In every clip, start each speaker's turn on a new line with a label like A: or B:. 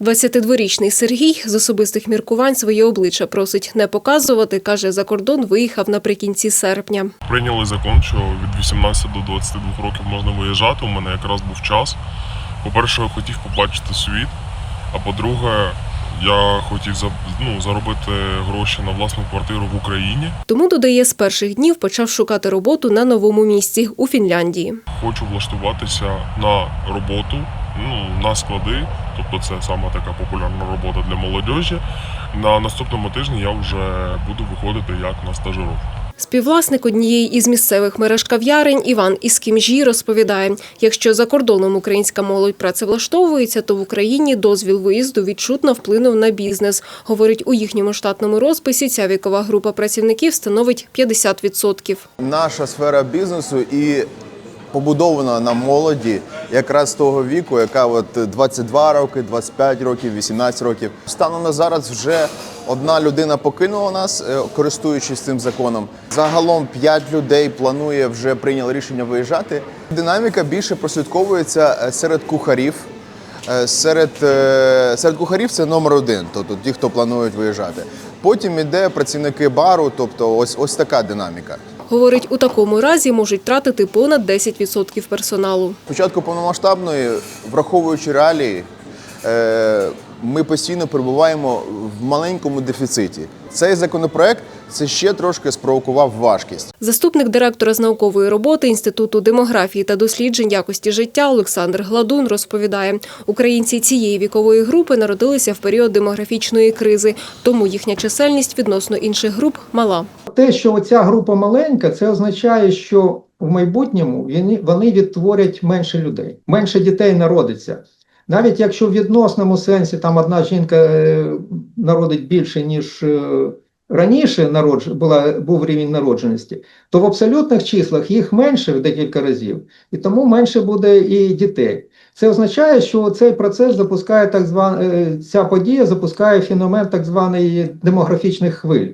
A: 22-річний Сергій з особистих міркувань своє обличчя просить не показувати. каже, за кордон виїхав наприкінці серпня.
B: Прийняли закон, що від 18 до 22 років можна виїжджати. У мене якраз був час. По-перше, я хотів побачити світ, а по-друге, я хотів ну, заробити гроші на власну квартиру в Україні.
A: Тому додає, з перших днів почав шукати роботу на новому місці у Фінляндії.
B: Хочу влаштуватися на роботу, ну, на склади, тобто це саме така популярна робота для молодежі. На наступному тижні я вже буду виходити як на стажировку.
A: Співвласник однієї із місцевих мереж кав'ярень Іван із Кімжі розповідає, якщо за кордоном українська молодь працевлаштовується, то в Україні дозвіл виїзду відчутно вплинув на бізнес. Говорить, у їхньому штатному розписі ця вікова група працівників становить 50%.
C: Наша сфера бізнесу і побудована на молоді, якраз того віку, яка от 22 роки, 25 років, 18 років. Станом на зараз вже одна людина покинула нас, е, користуючись цим законом. Загалом 5 людей планує вже прийняли рішення виїжджати. Динаміка більше прослідковується е, серед кухарів. Е, Серед, серед кухарів це номер один, тобто ті, хто планують виїжджати. Потім іде працівники бару, тобто ось ось така динаміка.
A: Говорить, у такому разі можуть тратити понад 10% персоналу.
C: Спочатку повномасштабної, враховуючи реалії, е, ми постійно перебуваємо в маленькому дефіциті. Цей законопроект це ще трошки спровокував важкість.
A: Заступник директора з наукової роботи Інституту демографії та досліджень якості життя Олександр Гладун розповідає, українці цієї вікової групи народилися в період демографічної кризи, тому їхня чисельність відносно інших груп мала.
D: Те, що оця група маленька, це означає, що в майбутньому вони- вони відтворять менше людей, менше дітей народиться. Навіть якщо в відносному сенсі там одна жінка е, народить більше, ніж е, раніше народж... була, був рівень народженості, то в абсолютних числах їх менше в декілька разів, і тому менше буде і дітей. Це означає, що цей процес запускає так званий, ця подія запускає феномен так званої демографічних хвиль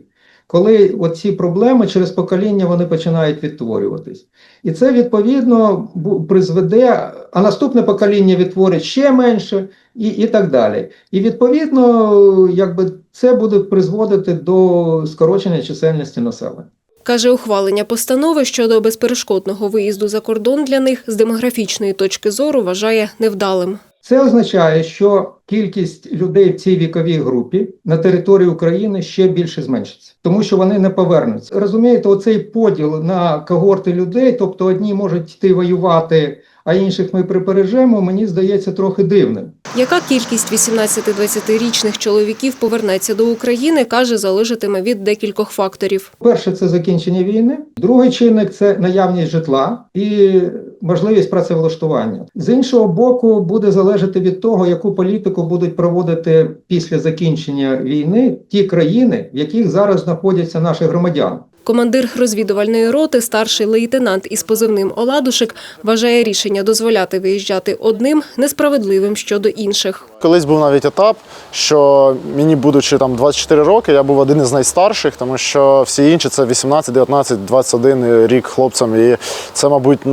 D: коли ці проблеми через покоління вони починають відтворюватись. І це відповідно призведе, а наступне покоління відтворить ще менше, і, і так далі. І відповідно, якби це буде призводити до скорочення чисельності населення.
A: Каже, ухвалення постанови щодо безперешкодного виїзду за кордон для них з демографічної точки зору вважає невдалим.
D: Це означає, що кількість людей в цій віковій групі на території України ще більше зменшиться, тому що вони не повернуться. Розумієте, оцей поділ на когорти людей, тобто одні можуть йти воювати, а інших ми припережемо, мені здається трохи дивним.
A: Яка кількість 18-20-річних чоловіків повернеться до України, каже, залежатиме від декількох факторів.
D: Перше це закінчення війни, другий чинник це наявність житла і можливість працевлаштування. З іншого боку, буде залежати від того, яку політику будуть проводити після закінчення війни ті країни, в яких зараз знаходяться наші громадяни.
A: Командир розвідувальної роти, старший лейтенант із позивним Оладушек, вважає рішення дозволяти виїжджати одним несправедливим щодо інших.
E: Колись був навіть етап, що мені, будучи там 24 роки, я був один із найстарших, тому що всі інші це 18, 19, 21 рік хлопцям. І це, мабуть,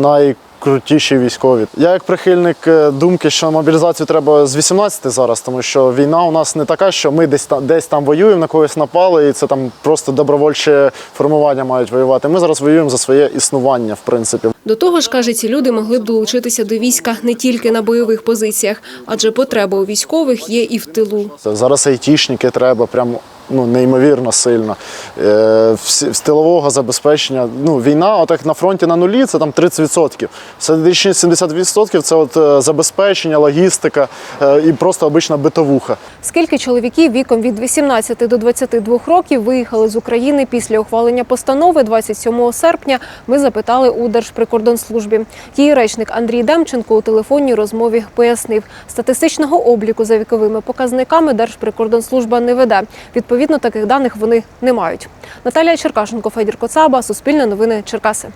E: найкрутіші військові. Я як прихильник е, думки, що мобілізацію треба з 18 зараз, тому що війна у нас не така, що ми десь там десь там воюємо, на когось напали, і це там просто добровольче формування мають воювати. Ми зараз воюємо за своє існування, в принципі.
A: До того ж, каже, ці люди могли б долучитися до війська не тільки на бойових позиціях, адже потреба у військових є і в тилу.
E: Зараз айтішники треба прям ну, неймовірно сильно. Е, з тилового забезпечення. Ну, війна, отак на фронті на нулі, це там 30%. Все лишні 70% це от е, забезпечення, логістика е, і просто обична битовуха.
A: Скільки чоловіків віком від 18 до 22 років виїхали з України після ухвалення постанови 27 серпня, ми запитали у Держприкордонслужбі. Її речник Андрій Демченко у телефонній розмові пояснив, статистичного обліку за віковими показниками Держприкордонслужба не веде. Відповідно, таких даних вони не мають. Наталія Черкашенко, Федір Коцаба, Суспільне новини Черкаси.